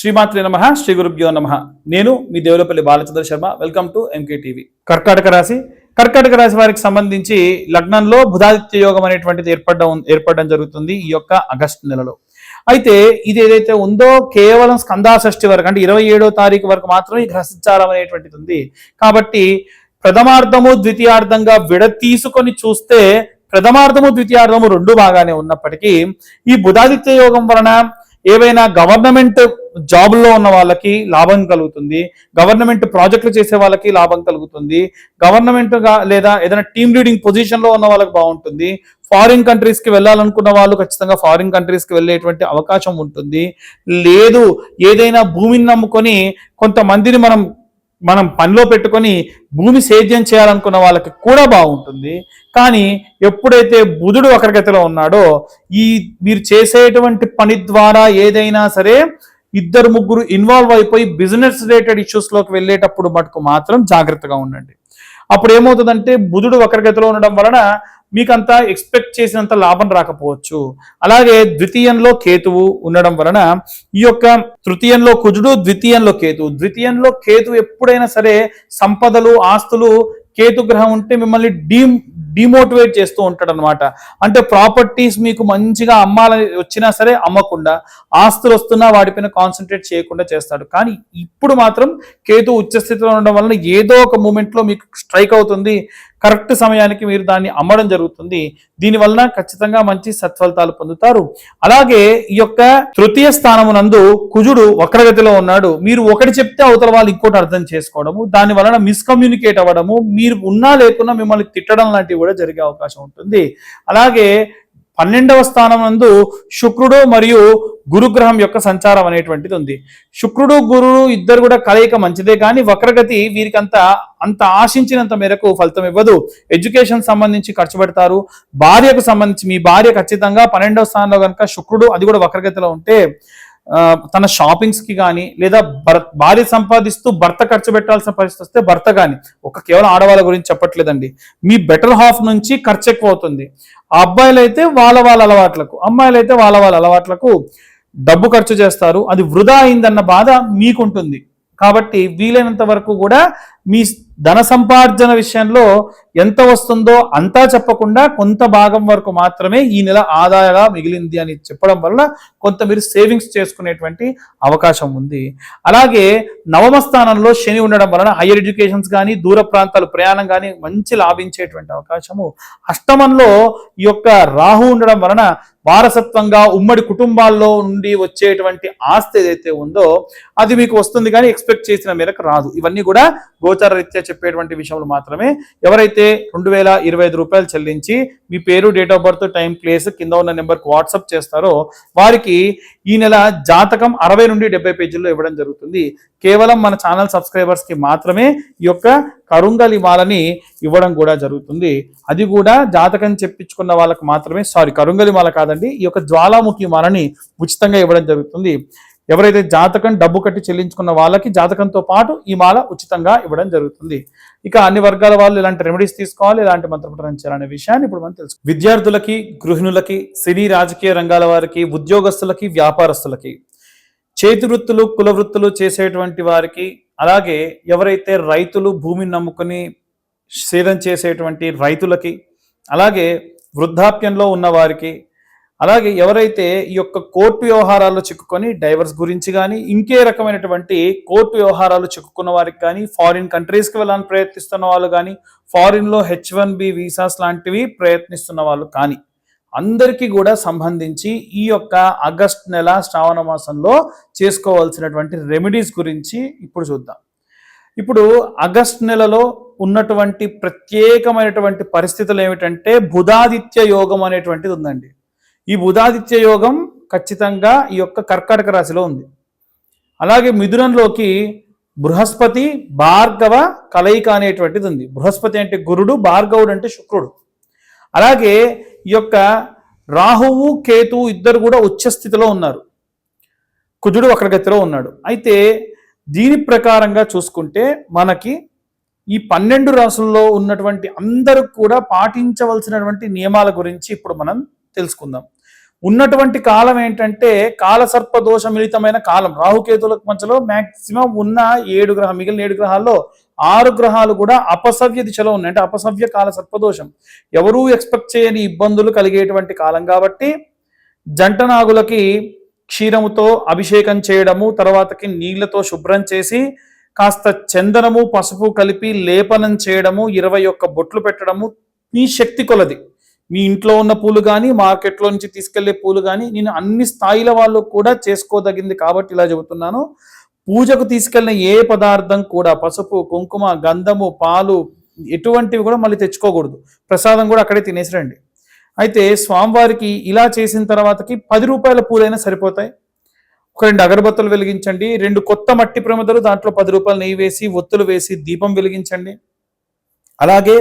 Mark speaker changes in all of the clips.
Speaker 1: శ్రీమాత్రి నమ శ్రీ గురుభ్యో నమ. నేను మీ Devulapalli Balachandra Sharma welcome to MK TV కర్కాటక రాశి. కర్కాటక రాశి వారికి సంబంధించి లగ్నంలో బుధాదిత్య యోగం అనేటువంటిది ఏర్పడడం ఏర్పడడం జరుగుతుంది ఈ యొక్క ఆగస్టు నెలలో. అయితే ఇది ఏదైతే ఉందో కేవలం స్కందాషష్ఠి వరకు అంటే ఇరవై ఏడో తారీఖు వరకు మాత్రమే ఈ అనేటువంటిది ఉంది. కాబట్టి ప్రథమార్థము ద్వితీయార్థంగా విడతీసుకొని చూస్తే ప్రథమార్థము ద్వితీయార్థము రెండు బాగానే ఉన్నప్పటికీ ఈ బుధాదిత్య యోగం వలన ఏవైనా గవర్నమెంట్ జాబుల్లో ఉన్న వాళ్ళకి లాభం కలుగుతుంది గవర్నమెంట్ ప్రాజెక్టులు చేసే వాళ్ళకి లాభం కలుగుతుంది గవర్నమెంట్గా లేదా ఏదైనా టీమ్ లీడింగ్ పొజిషన్లో ఉన్న వాళ్ళకి బాగుంటుంది ఫారిన్ కంట్రీస్కి వెళ్ళాలనుకున్న వాళ్ళు ఖచ్చితంగా ఫారిన్ కంట్రీస్కి వెళ్ళేటువంటి అవకాశం ఉంటుంది. లేదు ఏదైనా భూమిని నమ్ముకొని కొంతమందిని మనం మనం పనిలో పెట్టుకొని భూమి సేద్యం చేయాలనుకున్న వాళ్ళకి కూడా బాగుంటుంది. కానీ ఎప్పుడైతే బుధుడు వక్రగతిలో ఉన్నాడో ఈ మీరు చేసేటువంటి పని ద్వారా ఏదైనా సరే ఇద్దరు ముగ్గురు ఇన్వాల్వ్ అయిపోయి బిజినెస్ రిలేటెడ్ ఇష్యూస్లోకి వెళ్ళేటప్పుడు మటుకు మాత్రం జాగ్రత్తగా ఉండండి. అప్పుడు ఏమవుతుందంటే బుధుడు వక్రగతిలో ఉండడం వలన మీకు అంతా ఎక్స్పెక్ట్ చేసినంత లాభం రాకపోవచ్చు. అలాగే ద్వితీయంలో కేతువు ఉండడం వలన ఈ యొక్క తృతీయంలో కుజుడు ద్వితీయంలో కేతువు. ద్వితీయంలో కేతు ఎప్పుడైనా సరే సంపదలు ఆస్తులు కేతు గ్రహం ఉంటే మిమ్మల్ని డీమ్ డిమోటివేట్ చేస్తూ ఉంటాడు అనమాట అంటే ప్రాపర్టీస్ మీకు మంచిగా అమ్మాలని వచ్చినా సరే అమ్మకుండా ఆస్తులు వస్తున్నా వాటిపైన కాన్సన్ట్రేట్ చేయకుండా చేస్తాడు. కానీ ఇప్పుడు మాత్రం కేతు ఉచ్చస్థితిలో ఉండడం వలన ఏదో ఒక మూమెంట్లో మీకు స్ట్రైక్ అవుతుంది. కరెక్ట్ సమయానికి మీరు దాన్ని అమ్మడం జరుగుతుంది. దీని వలన ఖచ్చితంగా మంచి సత్ఫలితాలు పొందుతారు. అలాగే ఈ యొక్క తృతీయ స్థానమునందు కుజుడు వక్రగతిలో ఉన్నాడు. మీరు ఒకటి చెప్తే అవతల వాళ్ళు ఇంకోటి అర్థం చేసుకోవడము. దాని వలన మిస్కమ్యూనికేట్ అవ్వడము. మీరు ఉన్నా లేకున్నా మిమ్మల్ని తిట్టడం లాంటివి కూడా జరిగే అవకాశం ఉంటుంది. అలాగే పన్నెండవ స్థానం నందు శుక్రుడు మరియు గురుగ్రహం యొక్క సంచారం అనేటువంటిది ఉంది. శుక్రుడు గురుడు ఇద్దరు కూడా కలయిక మంచిదే కానీ వక్రగతి వీరికంత అంత ఆశించినంత మేరకు ఫలితం ఇవ్వదు. ఎడ్యుకేషన్ సంబంధించి ఖర్చు పెడతారు. భార్యకు సంబంధించి మీ భార్య ఖచ్చితంగా పన్నెండవ స్థానంలో కనుక శుక్రుడు అది కూడా వక్రగతిలో ఉంటే తన షాపింగ్స్కి కానీ లేదా భర్- భార్య సంపాదిస్తూ భర్త ఖర్చు పెట్టాల్సిన పరిస్థితి వస్తే భర్త కానీ ఒక కేవలం ఆడవాళ్ళ గురించి చెప్పట్లేదండి. మీ బెటర్ హాఫ్ నుంచి ఖర్చు ఎక్కువ అవుతుంది. అబ్బాయిలు అయితే వాళ్ళ వాళ్ళ అలవాట్లకు అమ్మాయిలు అయితే వాళ్ళ వాళ్ళ అలవాట్లకు డబ్బు ఖర్చు చేస్తారు. అది వృధా అయిందన్న బాధ మీకుంటుంది. కాబట్టి వీలైనంత వరకు కూడా మీ ధన సంపార్జన విషయంలో ఎంత వస్తుందో అంతా చెప్పకుండా కొంత భాగం వరకు మాత్రమే ఈ నెల ఆదాయగా మిగిలింది అని చెప్పడం వల్ల కొంత మీరు సేవింగ్స్ చేసుకునేటువంటి అవకాశం ఉంది. అలాగే నవమ స్థానంలో శని ఉండడం వలన హైయర్ ఎడ్యుకేషన్స్ కానీ దూర ప్రాంతాలు ప్రయాణం కానీ మంచి లాభించేటువంటి అవకాశము. అష్టమంలో ఈ యొక్క రాహు ఉండడం వలన వారసత్వంగా ఉమ్మడి కుటుంబాల్లో నుండి వచ్చేటువంటి ఆస్తి ఏదైతే ఉందో అది మీకు వస్తుంది కానీ ఎక్స్పెక్ట్ చేసిన మేరకు రాదు. ఇవన్నీ కూడా గోచార రీత్యా చెప్పేటువంటి విషయంలో మాత్రమే. ఎవరైతే రెండు వేల ఇరవై ఐదు రూపాయలు చెల్లించి మీ పేరు date of birth time place కింద ఉన్న నెంబర్కి వాట్సాప్ చేస్తారో వారికి ఈ నెల జాతకం అరవై నుండి డెబ్బై పేజీల్లో ఇవ్వడం జరుగుతుంది. కేవలం మన ఛానల్ సబ్స్క్రైబర్స్కి మాత్రమే ఈ యొక్క కరుంగలి మాలని ఇవ్వడం కూడా జరుగుతుంది. అది కూడా జాతకం చెప్పించుకున్న వాళ్ళకి మాత్రమే సారీ కరుంగలి మాల కాదండి ఈ యొక్క జ్వాలాముఖి మాలని ఉచితంగా ఇవ్వడం జరుగుతుంది. ఎవరైతే జాతకం డబ్బు కట్టి చెల్లించుకున్న వాళ్ళకి జాతకంతో పాటు ఈ మాల ఉచితంగా ఇవ్వడం జరుగుతుంది. ఇక అన్ని వర్గాల వాళ్ళు ఇలాంటి రెమెడీస్ తీసుకోవాలి ఇలాంటి మంత్రపఠనం చేయాలనే విషయాన్ని ఇప్పుడు మనం తెలుసు విద్యార్థులకి గృహిణులకి సినీ రాజకీయ రంగాల వారికి ఉద్యోగస్తులకి వ్యాపారస్తులకి చేతి వృత్తులు కుల వృత్తులు చేసేటువంటి వారికి అలాగే ఎవరైతే రైతులు భూమిని నమ్ముకొని సేదం చేసేటువంటి రైతులకి అలాగే వృద్ధాప్యంలో ఉన్న వారికి అలాగే ఎవరైతే ఈ యొక్క కోర్టు వ్యవహారాల్లో చిక్కుకొని డైవర్స్ గురించి కానీ ఇంకే రకమైనటువంటి కోర్టు వ్యవహారాలు చిక్కుకున్న వారికి కానీ ఫారిన్ కంట్రీస్కి వెళ్ళాలని ప్రయత్నిస్తున్న వాళ్ళు కానీ ఫారిన్లో హెచ్ వన్ బి వీసాస్ లాంటివి ప్రయత్నిస్తున్న వాళ్ళు కానీ అందరికీ కూడా సంబంధించి ఈ యొక్క ఆగస్ట్ నెల శ్రావణ మాసంలో చేసుకోవాల్సినటువంటి రెమెడీస్ గురించి ఇప్పుడు చూద్దాం. ఇప్పుడు ఆగస్ట్ నెలలో ఉన్నటువంటి ప్రత్యేకమైనటువంటి పరిస్థితులు ఏమిటంటే బుధాదిత్య యోగం అనేటువంటిది ఉందండి. ఈ బుధాదిత్య యోగం ఖచ్చితంగా ఈ యొక్క కర్కాటక రాశిలో ఉంది. అలాగే మిథునంలోకి బృహస్పతి భార్గవ కలయిక అనేటువంటిది ఉంది. బృహస్పతి అంటే గురుడు భార్గవుడు అంటే శుక్రుడు. అలాగే ఈ యొక్క రాహువు కేతువు ఇద్దరు కూడా ఉచ్చ స్థితిలో ఉన్నారు. కుజుడు వక్రగతిలో ఉన్నాడు. అయితే దీని ప్రకారంగా చూసుకుంటే మనకి ఈ పన్నెండు రాసుల్లో ఉన్నటువంటి అందరూ కూడా పాటించవలసినటువంటి నియమాల గురించి ఇప్పుడు మనం తెలుసుకుందాం. ఉన్నటువంటి కాలం ఏంటంటే కాలసర్ప దోష మిళితమైన కాలం. రాహుకేతులకు మధ్యలో మాక్సిమం ఉన్న ఏడు గ్రహం మిగిలిన ఏడు గ్రహాల్లో ఆరు గ్రహాలు కూడా అపసవ్య దిశలో ఉన్నాయి. అంటే అపసవ్య కాల సర్పదోషం ఎవరూ ఎక్స్పెక్ట్ చేయని ఇబ్బందులు కలిగేటువంటి కాలం కాబట్టి జంట నాగులకి క్షీరముతో అభిషేకం చేయడము తర్వాతకి నీళ్ళతో శుభ్రం చేసి కాస్త చందనము పసుపు కలిపి లేపనం చేయడము ఇరవై ఒక్క బొట్లు పెట్టడము మీ శక్తి కొలది. మీ ఇంట్లో ఉన్న పూలు కానీ మార్కెట్లో నుంచి తీసుకెళ్ళే పూలు కానీ నేను అన్ని స్థాయిల వాళ్ళు కూడా చేసుకోదగింది కాబట్టి ఇలా చెబుతున్నాను. పూజకు తీసుకెళ్ళిన ఏ పదార్థం కూడా పసుపు కుంకుమ గంధము పాలు ఎటువంటివి కూడా మళ్ళీ తెచ్చుకోకూడదు. ప్రసాదం కూడా అక్కడే తినేసి రండి. అయితే స్వామివారికి ఇలా చేసిన తర్వాతకి పది రూపాయల పూలైనా సరిపోతాయి. ఒక రెండు అగరబత్తులు వెలిగించండి రెండు కొత్త మట్టి ప్రమిదలు దాంట్లో పది రూపాయలు నెయ్యి వేసి ఒత్తులు వేసి దీపం వెలిగించండి. అలాగే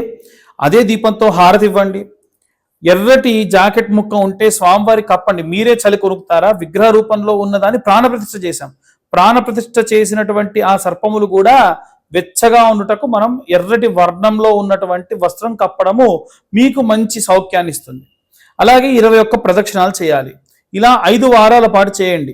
Speaker 1: అదే దీపంతో హారతి ఇవ్వండి. ఎర్రటి జాకెట్ ముక్క ఉంటే స్వామివారి కప్పండి. మీరే చలి కొనుక్కుతారా విగ్రహ రూపంలో ఉన్నదాన్ని ప్రాణప్రతిష్ఠ చేశాం. ప్రాణప్రతిష్ఠ చేసినటువంటి ఆ సర్పములు కూడా వెచ్చగా ఉండుటకు మనం ఎర్రటి వర్ణంలో ఉన్నటువంటి వస్త్రం కప్పడము మీకు మంచి సౌఖ్యాన్ని ఇస్తుంది. అలాగే ఇరవై ఒక్క ప్రదక్షిణాలు చేయాలి. ఇలా ఐదు వారాల పాటు చేయండి.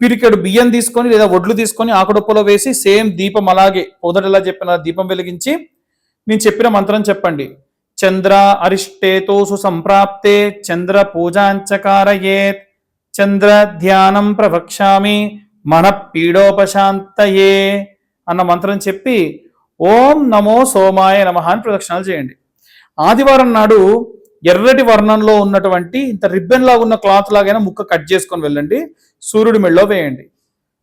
Speaker 1: పిరికెడు బియ్యం తీసుకొని లేదా వడ్లు తీసుకొని ఆకుడుప్పలో వేసి సేమ్ దీపం అలాగే పొదటలా చెప్పిన దీపం వెలిగించి నేను చెప్పిన మంత్రం చెప్పండి. చంద్ర అరిష్టేతోసు సంప్రాప్తే చంద్ర పూజాంచకారయేత్ చంద్ర ధ్యానం ప్రవక్ష్యామి మన పీడోపశాంతయే అన్న మంత్రం చెప్పి ఓం నమో సోమాయ నమ అని ప్రదక్షిణాలు చేయండి. ఆదివారం నాడు ఎర్రటి వర్ణంలో ఉన్నటువంటి ఇంత రిబ్బన్ లాగా ఉన్న క్లాత్ లాగైనా ముక్క కట్ చేసుకొని వెళ్ళండి. సూర్యుడి మెళ్ళో వేయండి.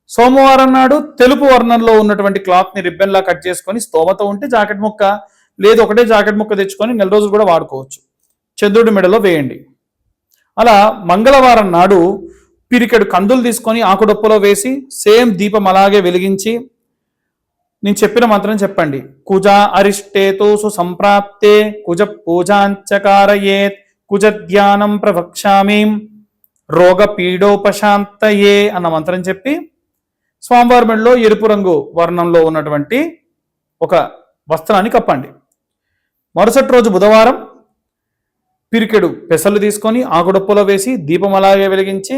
Speaker 1: సోమవారం నాడు తెలుపు వర్ణంలో ఉన్నటువంటి క్లాత్ని రిబ్బన్ లా కట్ చేసుకొని స్తోమత ఉంటే జాకెట్ ముక్క లేదు ఒకటే జాకెట్ ముక్క తెచ్చుకొని నెల రోజులు కూడా వాడుకోవచ్చు. చంద్రుడి మెడలో వేయండి. అలా మంగళవారం నాడు పిరికెడు కందులు తీసుకొని ఆకుడొప్పలో వేసి సేమ్ దీపం అలాగే వెలిగించి నేను చెప్పిన మంత్రం చెప్పండి. కుజ అరిష్టేతో సుసంప్రాప్తే కుజ పూజాంచకారయేత్ కుజ ధ్యానం ప్రవక్ష్యామి. రోగ పీడోపశాంతయే అన్న మంత్రం చెప్పి స్వామివారి మెడలో ఎరుపు రంగు వర్ణంలో ఉన్నటువంటి ఒక వస్త్రాన్ని కప్పండి. మరుసటి రోజు బుధవారం పిరికెడు పెసలు తీసుకొని ఆకుడప్పులో వేసి దీపం అలాగే వెలిగించి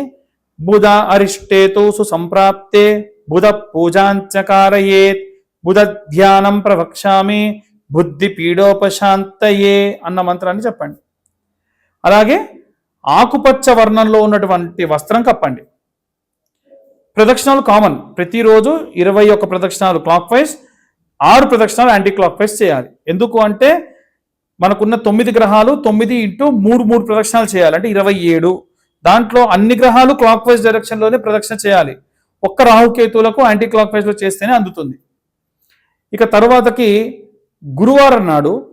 Speaker 1: బుధ అరిష్టేతోసు సంప్రాప్తే బుధ పూజాంచకారయేత్ బుధ ధ్యానం ప్రవక్ష్యామి బుద్ధి పీడోపశాంతయే అన్న మంత్రాన్ని చెప్పండి. అలాగే ఆకుపచ్చ వర్ణంలో ఉన్నటువంటి వస్త్రం కప్పండి. ప్రదక్షిణాలు కామన్. ప్రతిరోజు ఇరవై ఒక్క ప్రదక్షిణాలు క్లాక్ వైజ్ ఆరు ప్రదక్షిణాలు యాంటీ క్లాక్ వైజ్ చేయాలి. ఎందుకు అంటే మనకున్న తొమ్మిది గ్రహాలు తొమ్మిది ఇంటూ మూడు మూడు ప్రదక్షిణాలు చేయాలి. అంటే ఇరవై ఏడు. దాంట్లో అన్ని గ్రహాలు క్లాక్ వైజ్ డైరెక్షన్లోనే ప్రదక్షిణ చేయాలి. ఒక్క రాహుకేతువులకు యాంటీ క్లాక్ వైజ్లో చేస్తేనే అందుతుంది. ఇక తరువాతకి గురువారం నాడు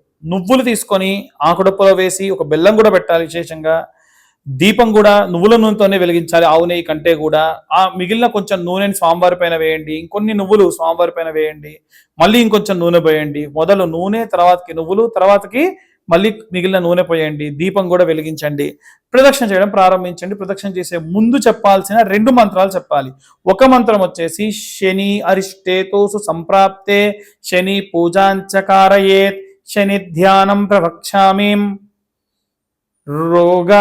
Speaker 1: నువ్వులు తీసుకొని ఆకుడప్పులో వేసి ఒక బెల్లం కూడా పెట్టాలి విశేషంగా. దీపం కూడా నువ్వుల నూనెతోనే వెలిగించాలి ఆవు నెయ్యి కంటే కూడా. ఆ మిగిలిన కొంచెం నూనెని స్వామివారి పైన వేయండి ఇంకొన్ని నువ్వులు స్వామివారి పైన వేయండి మళ్ళీ ఇంకొంచెం నూనె పోయండి. మొదలు నూనె తర్వాతకి నువ్వులు తర్వాతకి మళ్ళీ మిగిలిన నూనె పోయండి దీపం కూడా వెలిగించండి. ప్రదక్షిణ చేయడం ప్రారంభించండి. ప్రదక్షిణ చేసే ముందు చెప్పాల్సిన రెండు మంత్రాలు చెప్పాలి. ఒక మంత్రం వచ్చేసి శని అరిష్టేతోసు సంప్రాప్తే శని పూజాంచకారయేత్. శని ధ్యానం ప్రవక్ష్యామీం రోగ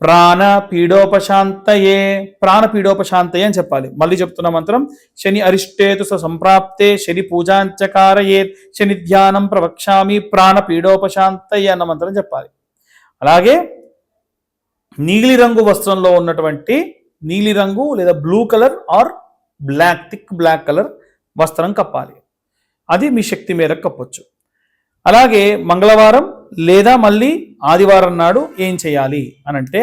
Speaker 1: ప్రాణ పీడోపశాంతయే ప్రాణ పీడోపశాంతయే అని చెప్పాలి. మళ్ళీ చెప్తున్న మంత్రం శని అరిష్టేతు స సంప్రాప్తే శని పూజాంచకారయే శని ధ్యానం ప్రవక్ష్యామి ప్రాణ పీడోపశాంతయే అన్న మంత్రం చెప్పాలి. అలాగే నీలిరంగు వస్త్రంలో ఉన్నటువంటి నీలిరంగు లేదా blue colour or black thick black colour వస్త్రం కప్పాలి. అది మీ శక్తి మేరకు కప్పొచ్చు అలాగే మంగళవారం లేదా మళ్ళీ ఆదివారం నాడు ఏం చేయాలి అని అంటే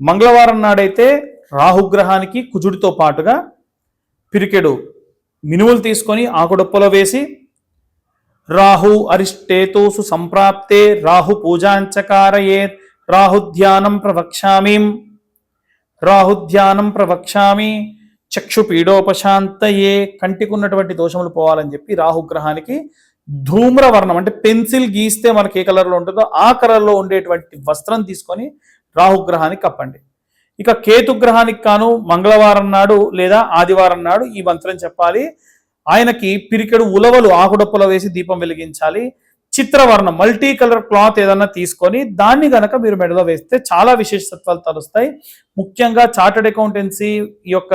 Speaker 1: మంగళవారం నాడైతే రాహుగ్రహానికి కుజుడితో పాటుగా పిరికెడు మినుములు తీసుకొని ఆకుడొప్పలో వేసి రాహు అరిష్టేతోసు సంప్రాప్తే రాహు పూజాంచకారయే రాహుధ్యానం ప్రవక్ష్యామీం రాహుధ్యానం ప్రవక్ష్యామి చక్షు పీడోపశాంతయే కంటికి ఉన్నటువంటి దోషములు పోవాలని చెప్పి రాహుగ్రహానికి ధూమ్రవర్ణం అంటే పెన్సిల్ గీస్తే మనకి ఏ కలర్లో ఉంటుందో ఆ కలర్లో ఉండేటువంటి వస్త్రం తీసుకొని రాహుగ్రహానికి కప్పండి. ఇక కేతుగ్రహానికి కాను మంగళవారం నాడు లేదా ఆదివారం నాడు ఈ మంత్రం చెప్పాలి. ఆయనకి పిరికెడు ఉలవలు ఆకుడప్పులో వేసి దీపం వెలిగించాలి. చిత్రవర్ణం మల్టీ కలర్ క్లాత్ ఏదన్నా తీసుకొని దాన్ని గనక మీరు మెడలో వేస్తే చాలా విశేషత్వాలు తలుస్తాయి ముఖ్యంగా చార్టెడ్ అకౌంటెన్సీ ఈ యొక్క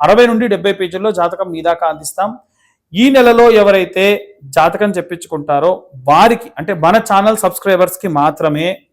Speaker 1: అరవై నుండి డెబ్బై పేజీల్లో జాతకం మీ దాకా అందిస్తాం. ఈ నెలలో ఎవరైతే జాతకం చెప్పించుకుంటారో వారికి అంటే మన ఛానల్ సబ్స్క్రైబర్స్కి మాత్రమే